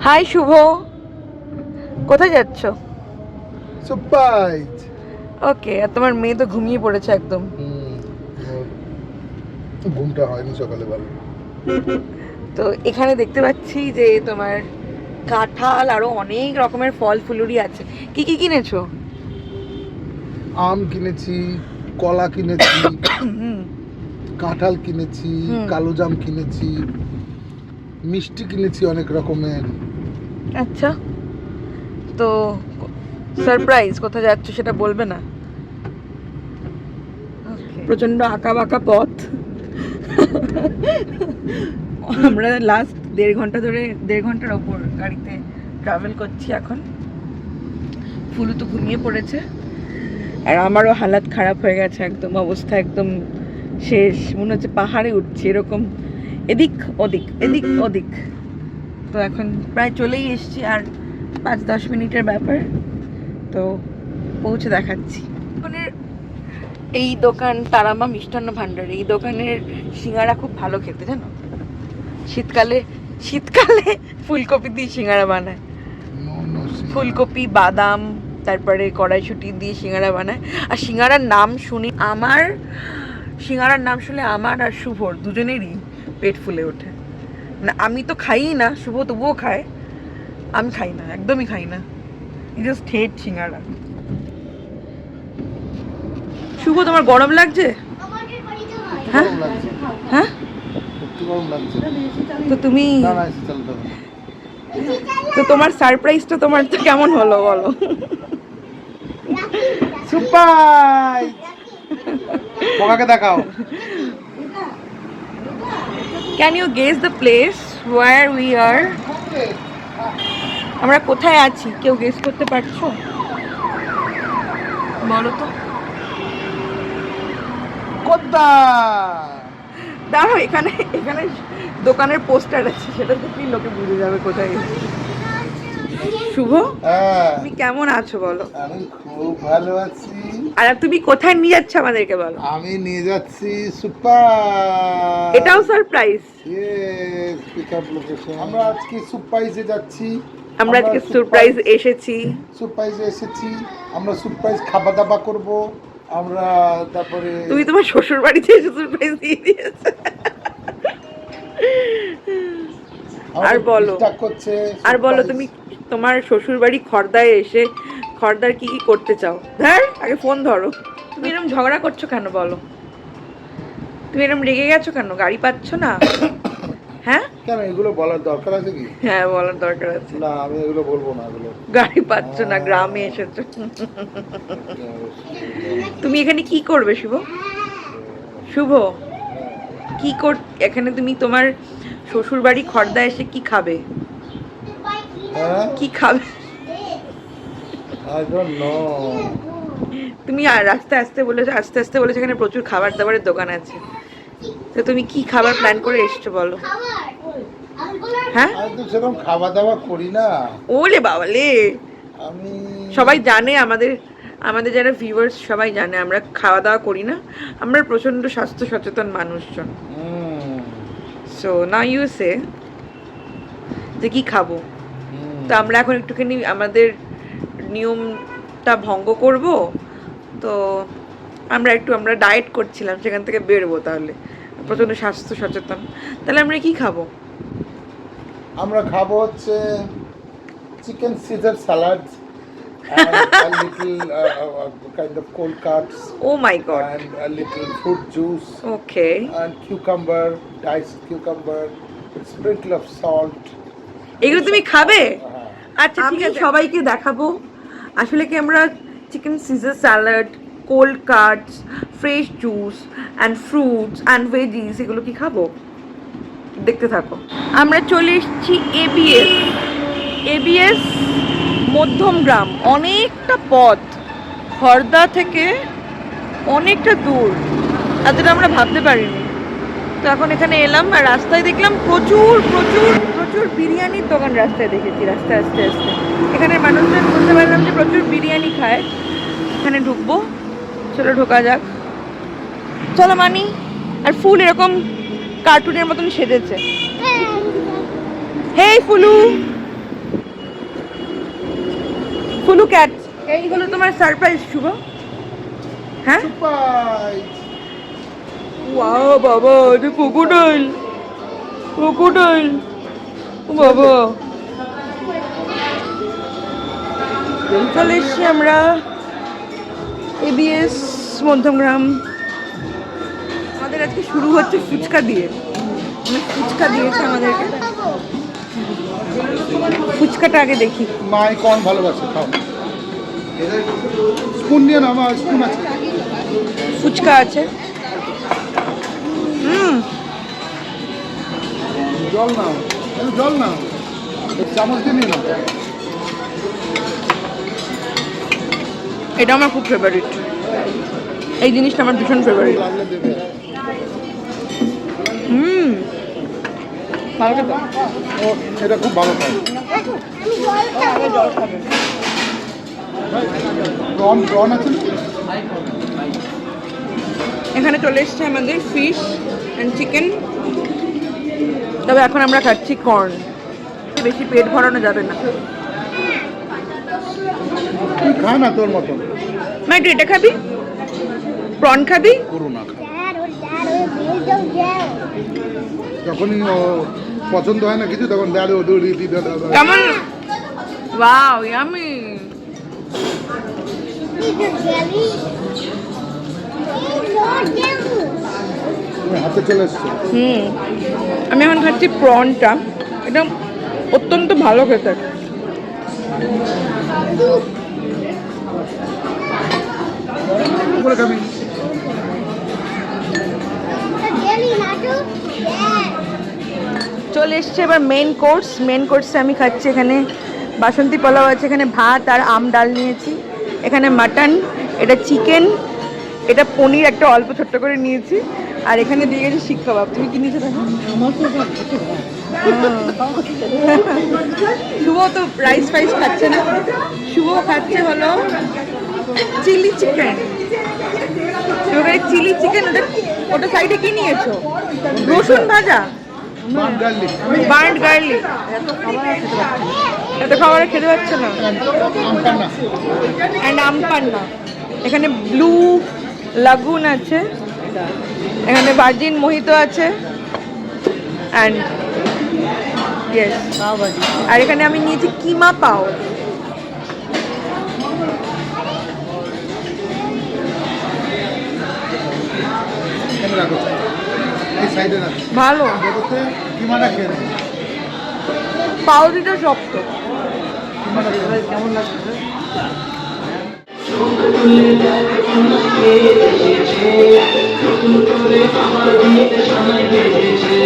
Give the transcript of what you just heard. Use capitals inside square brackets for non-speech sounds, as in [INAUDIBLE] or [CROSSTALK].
High শুভ। কোথায় যাচ্ছ? Surprise ওকে আর তোমার মেয়ে তো ঘুমিয়ে পড়েছে একদম। ঘুমটা হয়নি সকালে ভালো। তো এখানে দেখতে পাচ্ছি যে তোমার কাঁঠাল আরও অনেক রকমের ফল ফুলুরি আছে। কি কি কিনেছো? আম কিনেছি কলা কিনেছি [COUGHS] কাঁঠাল কিনেছি। কালো জাম কিনেছি মিষ্টি কিনেছি অনেক রকমের। আচ্ছা। তো সারপ্রাইজ কোথায় যাচ্ছ সেটা বলবে না। প্রচণ্ড আঁকা বাঁকা পথ। আমরা লাস্ট দেড় ঘণ্টা ধরে, দেড় ঘণ্টার ওপর গাড়িতে ট্রাভেল করছি এখন। ফুলু তো ঘুমিয়ে পড়েছে। আর আমারও হালাত খারাপ হয়ে গেছে, একদম অবস্থা একদম শেষ। মনে হচ্ছে পাহাড়ে উঠছি, এরকম। এদিক ওদিক এদিক ওদিক। তো এখন প্রায় চলেই এসেছি আর পাঁচ দশ মিনিটের ব্যাপার। তো পৌঁছে দেখাচ্ছি। এই দোকান তারামা মিষ্টান্ন ভাণ্ডার। এই দোকানের সিঙ্গারা খুব ভালো খেতে জানো? শীতকালে শীতকালে ফুলকপি দিয়ে সিঙ্গারা বানায়. ফুলকপি বাদাম তারপরে কড়াইশুটি দিয়ে সিঙ্গারা বানায়। আর সিঙ্গারার নাম শুনি আমার সিঙ্গারার নাম শুনে আমার আর শুভর দুজনেরই পেট ফুলে ওঠে। মানে আমি তো খাই না শুভ তবুও খায়। আমি খাই না একদমই খাই না। জাস্ট হেট সিঙ্গারা। শুভ তোমার গরম লাগছে? হ্যাঁ। হ্যাঁ? তো তুমি। তো তোমার সারপ্রাইজটা তোমার তো কেমন হলো বলো? পোকাকে দেখাও। Can you guess the place where we are আমরা কোথায় আছি? কেউ গেস করতে পারছ? বলো তো। দাঁড়াও এখানে এখানে দোকানের পোস্টার আছে সেটা দেখলেই লোকে বুঝে যাবে কোথায়। শুভ? হ্যাঁ। তুমি কেমন আছো বলো? আমি খুব ভালো আছি। আর তুমি কোথায় নিয়ে যাচ্ছ আমাদেরকে বলো? আমি নিয়ে যাচ্ছি সুপার। এটাও সারপ্রাইজ আমরা আজকে সুপাইজে যাচ্ছি। আমরা আজকে সারপ্রাইজ এসেছি। সুপাইজে এসেছি। আমরা সুপাইজ খাওয়া দাওয়া করব। আমরা তারপরে তুমি তোমার শ্বশুর বাড়িতে এসে সারপ্রাইজ দিয়ে দিয়েছ। আর বলো। আর বলো তুমি তোমার শ্বশুর বাড়ি খর্দায় এসে খর্দার কি কি করতে চাও? ধর আগে ফোন ধরো। তুমি এরকম ঝগড়া করছ কেন বলো? তুমি এরকম রেগে গেছো কেন? গাড়ি পাচ্ছ না? [COUGHS] হ্যাঁ? কেন এগুলো বলার দরকার আছে কি? হ্যাঁ বলার দরকার আছে। না আমি এগুলো বলব না এগুলো। গাড়ি পাচ্ছ না গ্রামে এসেছ। তুমি এখানে কি করবে শুভ? শুভ? কি কর এখানে তুমি তোমার শ্বশুর বাড়ি খর্দা এসে কি খাবে? হ্যাঁ কি খাবে? তুমি আর রাস্তায় আসতে বলেছ আস্তে আস্তে বলেছ এখানে প্রচুর খাবার দাবারের দোকান আছে। তো তুমি কি খাবার প্ল্যান করে এসছো বলো? হ্যাঁ? সেরকম খাওয়া দাওয়া করি না। ওলে বাবালে! আমি সবাই জানে আমাদের আমাদের যারা ভিউয়ার্স সবাই জানে আমরা খাওয়া দাওয়া করি না। আমরা প্রচণ্ড স্বাস্থ্য সচেতন মানুষজন। সো না ইউ সে যে কি খাব। তো আমরা এখন একটুখানি আমাদের নিয়মটা ভঙ্গ করব। তো আমরা একটু আমরা ডায়েট করছিলাম সেখান থেকে বেরোবো তাহলে। প্রচণ্ড স্বাস্থ্য সচেতন। তাহলে আমরা কি খাব? আমরা খাব হচ্ছে chicken Caesar salad a little uh, uh, kind of cold cuts oh my God and a little fruit juice okay and cucumber, diced cucumber, with sprinkle of salt. এগুলো তুমি খাবে? হ্যাঁ। আচ্ছা ঠিক আছে। সবাইকে দেখাবো। আসলে কি আমরা chicken Caesar salad cold cuts fresh juice and fruits and veggies এগুলো কি খাব? দেখতে থাকো। আমরা চলে এসেছি এবিএস এবিএস মধ্যম গ্রাম অনেকটা পথ হরদা থেকে অনেকটা দূর। এতটা আমরা ভাবতে পারিনি। তো এখন এখানে এলাম আর রাস্তায় দেখলাম প্রচুর প্রচুর প্রচুর বিরিয়ানির দোকান রাস্তায় দেখেছি, রাস্তায় আস্তে আস্তে। এখানে মানুষজন বুঝতে পারলাম যে প্রচুর বিরিয়ানি খায়। এখানে ঢুকবো, চলো ঢোকা যাক। চলো মানি, আর ফুল এরকম কার্টুনের মতন সেজেছে। হেই, ফুলু। ফুলু ক্যাট এই তোমার সারপ্রাইজ শুভ। হ্যাঁ? ওয়াও বাবা এটা ক্রোকোডাইল ক্রোকোডাইল ও বাবা। চলে এসছি আমরা এবিএস মধ্যমগ্রাম। আমাদের আজকে শুরু হচ্ছে ফুচকা দিয়ে। মানে ফুচকা দিয়েছে আমাদেরকে। ফুচকাটা আগে দেখি। মাই কর্ন ভালোবাসে খাও। স্পুন নিয়ে না আমার স্পুন আছে। ফুচকা আছে। হুম। জল নাও জল নাও। চামচ দিয়ে নিয়ে নাও। এটা আমার খুব ফেভারিট এই জিনিসটা আমার ভীষণ ফেভারিট হুম। ভালো খেতে। ও এটা খুব ভালো খায়। এখানে চলে এসছে আমাদের ফিশ অ্যান্ড চিকেন তবে এখন আমরা খাচ্ছি কর্ন বেশি পেট ভরানো যাবে না। তুই খা না তোর মতন। মা একটু এটা খাবি? প্রন খাবি? করু না খা। Dad, or Dad, or please don't yell. যখনই ও পছন্দ হয় না কিছু তখন দাঁড়ো দৌড়ি দি দাদা কেমন? Wow yummy jelly. Please don't jelly. হাতে চলে এসছে হুম। আমি এখন খাচ্ছি প্রনটা। এটা অত্যন্ত ভালো খেতে. চলে এসছে এবার মেন কোর্স মেন কোর্সে আমি খাচ্ছি এখানে বাসন্তী পোলাও আছে এখানে ভাত আর আম ডাল নিয়েছি। এখানে মাটন এটা চিকেন এটা পনির একটা অল্প ছোট্ট করে নিয়েছি। আর এখানে দিয়ে গেছে শিক কাবাব তুমি কি নিয়েছো দেখো [LAUGHS] শুভ তো রাইস ফাইস খাচ্ছে না। শুভ খাচ্ছে হলো চিলি চিকেন ওখানে চিলি চিকেন ওটা ওটা সাইডে কি নিয়েছো? রসুন ভাজা। বার্ন্ড গার্লিক এত খাবার খেতে পাচ্ছে না। অ্যান্ড আমপান্না। এখানে ব্লু লাগুন আছে। এখানে ভার্জিন মোহিত আছে। অ্যান্ড আর এখানে আমি নিয়েছি কিমা পাও। ভালো। দেখতে কিমাটা খেয়ে নেবে চোখ তুলে দেখ সোনাকে এসেছে নতুন করে আমার বিয়ে সোনাকে এসেছে